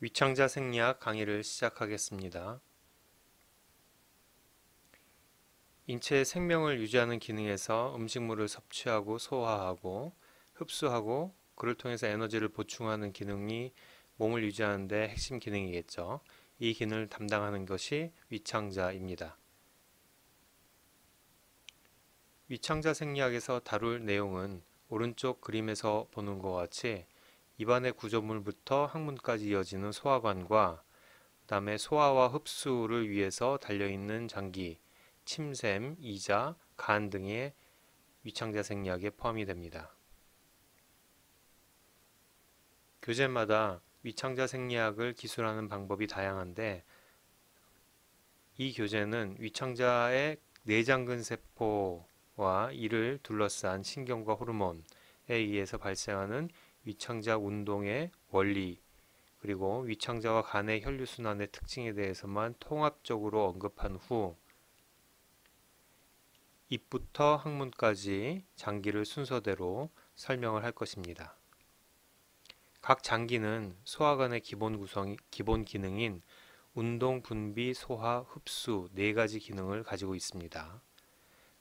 위창자 생리학 강의를 시작하겠습니다. 인체의 생명을 유지하는 기능에서 음식물을 섭취하고 소화하고 흡수하고 그를 통해서 에너지를 보충하는 기능이 몸을 유지하는 데 핵심 기능이겠죠. 이 기능을 담당하는 것이 위창자입니다. 위창자 생리학에서 다룰 내용은 오른쪽 그림에서 보는 것 같이 입안의 구조물부터 항문까지 이어지는 소화관과 그 다음에 소화와 흡수를 위해서 달려있는 장기, 침샘, 이자, 간 등의 위창자 생리학에 포함이 됩니다. 교재마다 위창자 생리학을 기술하는 방법이 다양한데 이 교재는 위창자의 내장근 세포와 이를 둘러싼 신경과 호르몬에 의해서 발생하는 위창자 운동의 원리 그리고 위창자와 간의 혈류순환의 특징에 대해서만 통합적으로 언급한 후 입부터 항문까지 장기를 순서대로 설명을 할 것입니다. 각 장기는 소화관의 기본 구성, 기본 기능인 운동, 분비, 소화, 흡수 네 가지 기능을 가지고 있습니다.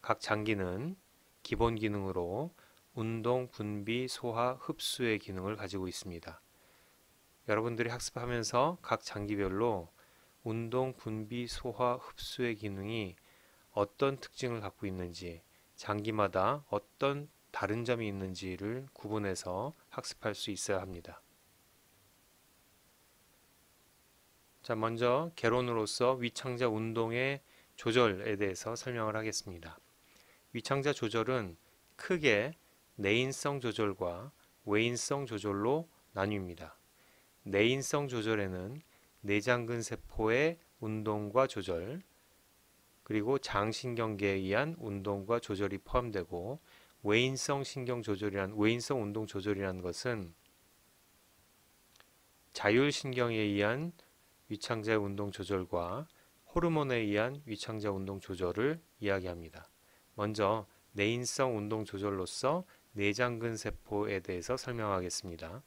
각 장기는 기본 기능으로 운동, 분비, 소화, 흡수의 기능을 가지고 있습니다. 여러분들이 학습하면서 각 장기별로 운동, 분비, 소화, 흡수의 기능이 어떤 특징을 갖고 있는지, 장기마다 어떤 다른 점이 있는지를 구분해서 학습할 수 있어야 합니다. 자, 먼저 개론으로서 위창자 운동의 조절에 대해서 설명을 하겠습니다. 위창자 조절은 크게 내인성 조절과 외인성 조절로 나뉩니다. 내인성 조절에는 내장근 세포의 운동과 조절, 그리고 장신경계에 의한 운동과 조절이 포함되고 외인성 신경 조절이란 외인성 운동 조절이라는 것은 자율 신경에 의한 위창자 운동 조절과 호르몬에 의한 위창자 운동 조절을 이야기합니다. 먼저 내인성 운동 조절로서 내장근 세포에 대해서 설명하겠습니다.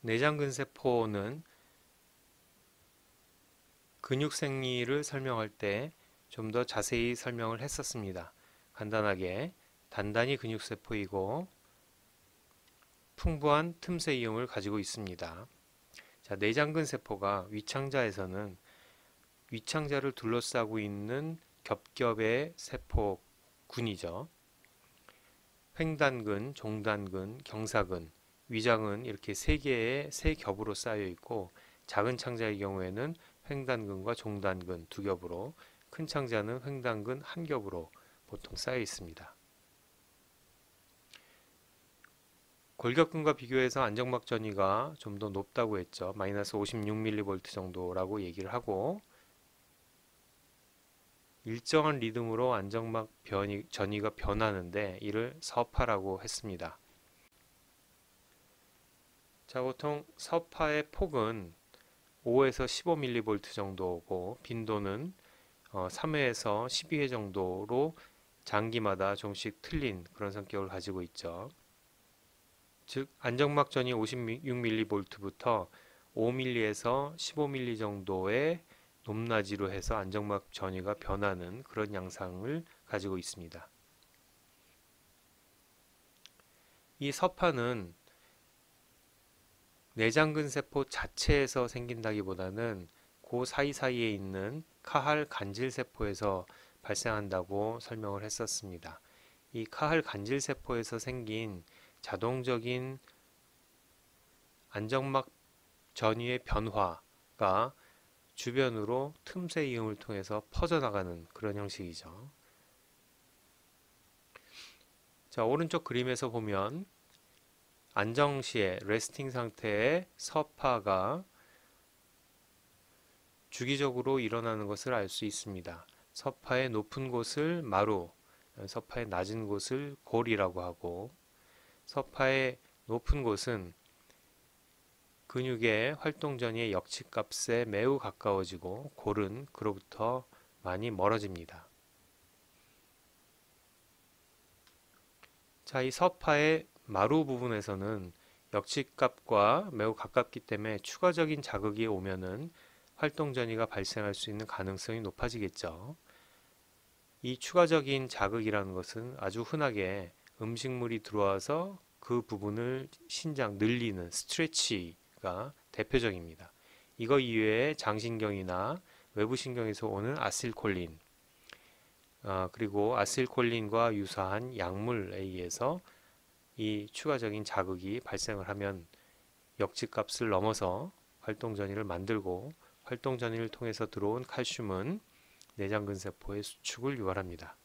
내장근 세포는 근육 생리를 설명할 때 좀 더 자세히 설명을 했었습니다. 간단하게 단단히 근육 세포이고 풍부한 틈새 이용을 가지고 있습니다. 자, 내장근 세포가 위창자에서는 위창자를 둘러싸고 있는 겹겹의 세포군이죠. 횡단근, 종단근, 경사근, 위장은 이렇게 세 개의 세 겹으로 쌓여 있고 작은 창자의 경우에는 횡단근과 종단근 두 겹으로 큰 창자는 횡단근 한 겹으로 보통 쌓여 있습니다. 골격근과 비교해서 안정막 전이가 좀 더 높다고 했죠. 마이너스 56mV 정도라고 얘기를 하고 일정한 리듬으로 안정막 변이, 전이가 변하는데 이를 서파라고 했습니다. 자, 보통 서파의 폭은 5에서 15mV 정도고 빈도는 어, 3회에서 12회 정도로 장기마다 조금씩 틀린 그런 성격을 가지고 있죠. 즉 안정막 전이 56mV부터 5mm에서 15mm 정도의 높낮이로 해서 안정막 전이가 변하는 그런 양상을 가지고 있습니다. 이 서파는 내장근 세포 자체에서 생긴다기보다는 그 사이사이에 있는 카할 간질 세포에서 발생한다고 설명을 했었습니다. 이 카할 간질 세포에서 생긴 자동적인 안정막 전위의 변화가 주변으로 틈새 이용을 통해서 퍼져나가는 그런 형식이죠. 자, 오른쪽 그림에서 보면 안정 시에 레스팅 상태의 서파가 주기적으로 일어나는 것을 알 수 있습니다. 서파의 높은 곳을 마루, 서파의 낮은 곳을 골이라고 하고 서파의 높은 곳은 근육의 활동 전이의 역치값에 매우 가까워지고 골은 그로부터 많이 멀어집니다. 자, 이 서파의 마루 부분에서는 역치값과 매우 가깝기 때문에 추가적인 자극이 오면은 활동 전이가 발생할 수 있는 가능성이 높아지겠죠. 이 추가적인 자극이라는 것은 아주 흔하게 음식물이 들어와서 그 부분을 신장 늘리는 스트레치가 대표적입니다. 이거 이외에 장신경이나 외부신경에서 오는 아실콜린 어, 그리고 아실콜린과 유사한 약물에 의해서 이 추가적인 자극이 발생을 하면 역지값을 넘어서 활동 전이를 만들고 활동 전이를 통해서 들어온 칼슘은 내장근세포의 수축을 유발합니다.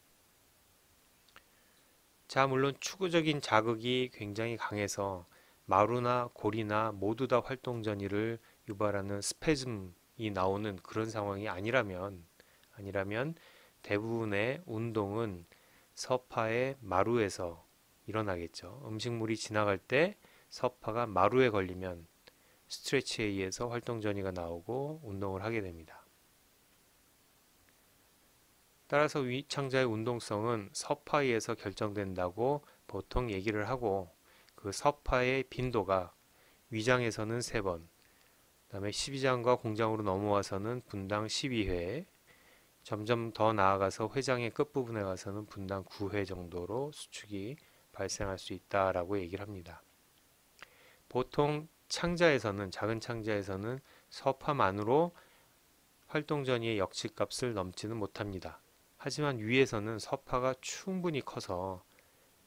자, 물론 추구적인 자극이 굉장히 강해서 마루나 골이나 모두 다 활동 전이를 유발하는 스페즘이 나오는 그런 상황이 아니라면 아니라면 대부분의 운동은 서파의 마루에서 일어나겠죠. 음식물이 지나갈 때 서파가 마루에 걸리면 스트레치에 의해서 활동 전이가 나오고 운동을 하게 됩니다. 따라서 위창자의 운동성은 서파에서 결정된다고 보통 얘기를 하고 그 서파의 빈도가 위장에서는 3번, 그 다음에 12장과 공장으로 넘어와서는 분당 12회, 점점 더 나아가서 회장의 끝부분에 가서는 분당 9회 정도로 수축이 발생할 수 있다라고 얘기를 합니다. 보통 창자에서는 작은 창자에서는 서파만으로 활동 전이의 역치값을 넘지는 못합니다. 하지만 위에서는 서파가 충분히 커서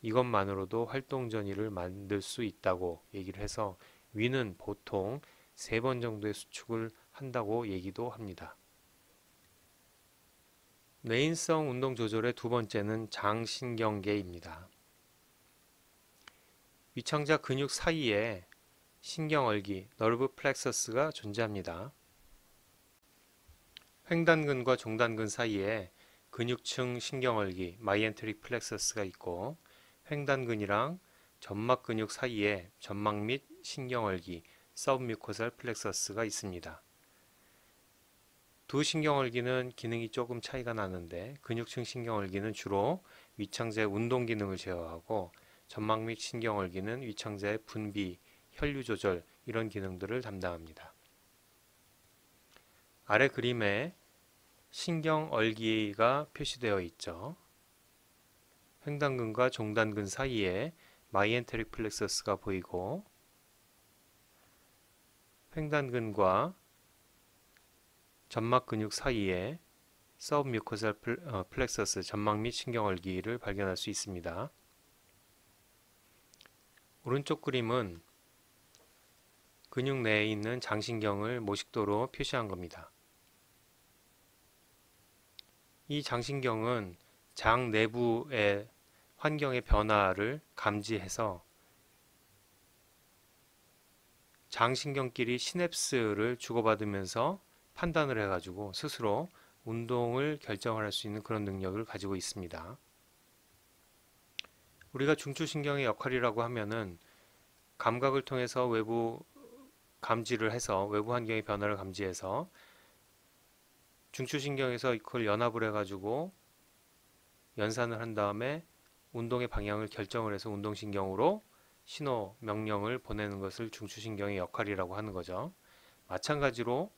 이것만으로도 활동 전이를 만들 수 있다고 얘기를 해서 위는 보통 세 번 정도의 수축을 한다고 얘기도 합니다. 뇌인성 운동 조절의 두 번째는 장신경계입니다. 위창자 근육 사이에 신경얼기, 너브 플렉서스가 존재합니다. 횡단근과 종단근 사이에 근육층 신경얼기, 마이엔트릭 플렉서스가 있고 횡단근이랑 점막 근육 사이에 점막 및 신경얼기, 서브뮤코살 플렉서스가 있습니다. 두 신경얼기는 기능이 조금 차이가 나는데 근육층 신경얼기는 주로 위창자의 운동 기능을 제어하고 점막 및 신경얼기는 위창자의 분비, 혈류 조절 이런 기능들을 담당합니다. 아래 그림에 신경 얼기가 표시되어 있죠. 횡단근과 종단근 사이에 마이엔테릭 플렉서스가 보이고 횡단근과 점막 근육 사이에 서브뮤코살 어, 플렉서스 점막 및 신경얼기를 발견할 수 있습니다. 오른쪽 그림은 근육 내에 있는 장신경을 모식도로 표시한 겁니다. 이 장신경은 장 내부의 환경의 변화를 감지해서 장신경끼리 시냅스를 주고받으면서 판단을 해가지고 스스로 운동을 결정할 수 있는 그런 능력을 가지고 있습니다. 우리가 중추신경의 역할이라고 하면은 감각을 통해서 외부 감지를 해서 외부 환경의 변화를 감지해서 중추신경에서 그걸 연합을 해가지고 연산을 한 다음에 운동의 방향을 결정을 해서 운동신경으로 신호 명령을 보내는 것을 중추신경의 역할이라고 하는 거죠. 마찬가지로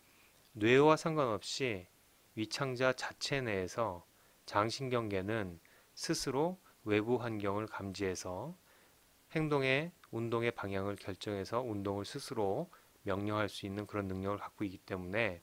뇌와 상관없이 위창자 자체 내에서 장신경계는 스스로 외부 환경을 감지해서 행동의 운동의 방향을 결정해서 운동을 스스로 명령할 수 있는 그런 능력을 갖고 있기 때문에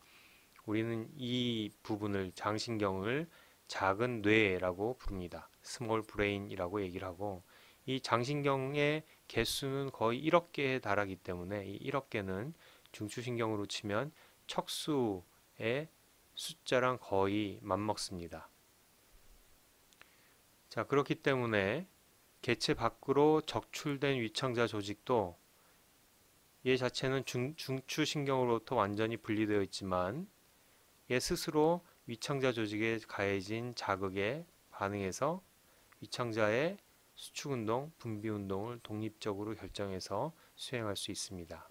우리는 이 부분을 장신경을 작은 뇌라고 부릅니다. 스몰 브레인이라고 얘기를 하고 이 장신경의 개수는 거의 1억 개에 달하기 때문에 이 1억 개는 중추신경으로 치면 척수의 숫자랑 거의 맞먹습니다. 자, 그렇기 때문에 개체 밖으로 적출된 위창자 조직도 얘 자체는 중, 중추신경으로부터 완전히 분리되어 있지만 얘 스스로 위창자 조직에 가해진 자극에 반응해서 위창자의 수축운동, 분비운동을 독립적으로 결정해서 수행할 수 있습니다.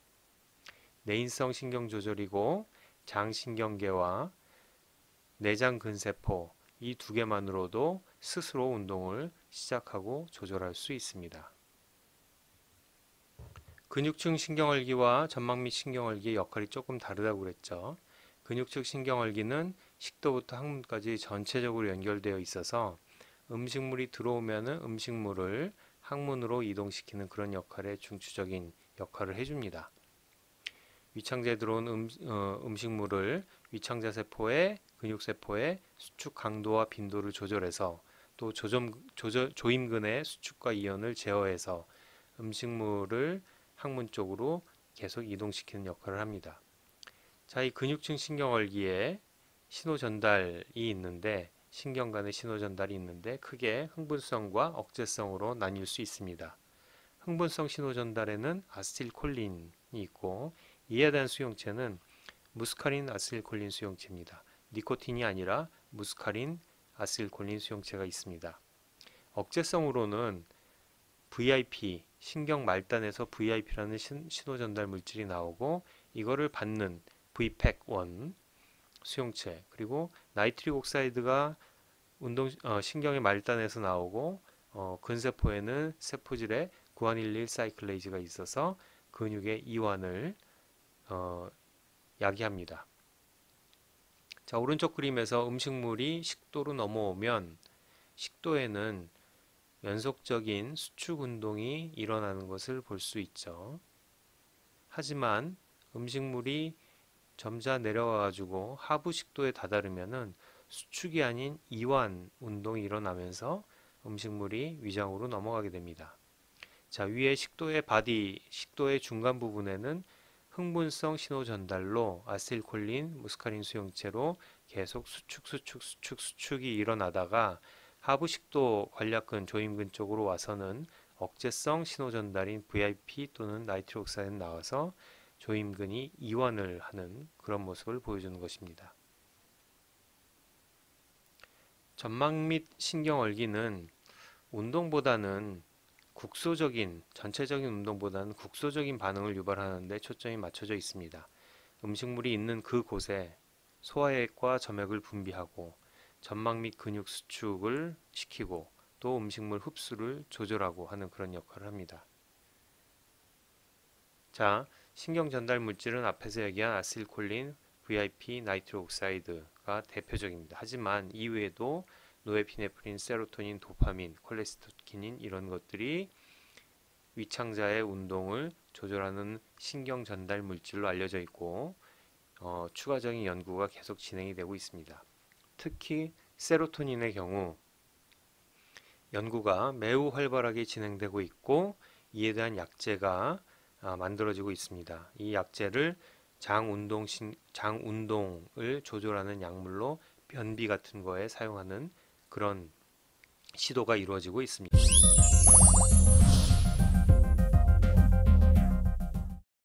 내인성 신경 조절이고 장신경계와 내장 근세포 이 두 개만으로도 스스로 운동을 시작하고 조절할 수 있습니다. 근육층 신경얼기와 전막 및 신경얼기의 역할이 조금 다르다고 그랬죠. 근육층 신경얼기는 식도부터 항문까지 전체적으로 연결되어 있어서 음식물이 들어오면 음식물을 항문으로 이동시키는 그런 역할의 중추적인 역할을 해줍니다. 위창자에 들어온 음, 어, 음식물을 위창자 세포의 근육 세포의 수축 강도와 빈도를 조절해서 또 조점, 조절, 조임근의 수축과 이온을 제어해서 음식물을 항문 쪽으로 계속 이동시키는 역할을 합니다. 자, 이 근육층 신경얼기에 신호 전달이 있는데 신경 간의 신호 전달이 있는데 크게 흥분성과 억제성으로 나뉠 수 있습니다. 흥분성 신호 전달에는 아스틸콜린이 있고 이에 대한 수용체는 무스카린 아스틸콜린 수용체입니다. 니코틴이 아니라 무스카린 아스틸콜린 수용체가 있습니다. 억제성으로는 VIP 신경 말단에서 VIP라는 신호 전달 물질이 나오고 이거를 받는 VPEC1 수용체 그리고 나이트릭 옥사이드가 운동 어, 신경의 말단에서 나오고 어, 근세포에는 세포질에 구안일릴 사이클레이즈가 있어서 근육의 이완을 어, 야기합니다. 자 오른쪽 그림에서 음식물이 식도로 넘어오면 식도에는 연속적인 수축 운동이 일어나는 것을 볼 수 있죠. 하지만 음식물이 점자 내려와 가지고 하부 식도에 다다르면은 수축이 아닌 이완 운동이 일어나면서 음식물이 위장으로 넘어가게 됩니다. 자, 위에 식도의 바디, 식도의 중간 부분에는 흥분성 신호 전달로 아세틸콜린, 무스카린 수용체로 계속 수축, 수축, 수축, 수축이 일어나다가 하부 식도 관략근, 조임근 쪽으로 와서는 억제성 신호 전달인 VIP 또는 나이트록사이드 나와서 조임근이 이완을 하는 그런 모습을 보여주는 것입니다. 전막 및 신경얼기는 운동보다는 국소적인 전체적인 운동보다는 국소적인 반응을 유발하는 데 초점이 맞춰져 있습니다. 음식물이 있는 그 곳에 소화액과 점액을 분비하고 전막 및 근육 수축을 시키고 또 음식물 흡수를 조절하고 하는 그런 역할을 합니다. 자, 신경 전달 물질은 앞에서 얘기한 아실콜린, VIP, 나이트로 옥사이드가 대표적입니다. 하지만 이외에도 노에피네프린, 세로토닌, 도파민, 콜레스토키닌 이런 것들이 위창자의 운동을 조절하는 신경 전달 물질로 알려져 있고 어, 추가적인 연구가 계속 진행이 되고 있습니다. 특히 세로토닌의 경우 연구가 매우 활발하게 진행되고 있고 이에 대한 약제가 아, 만들어지고 있습니다. 이 약제를 장운동 장운동을 조절하는 약물로 변비 같은 거에 사용하는 그런 시도가 이루어지고 있습니다.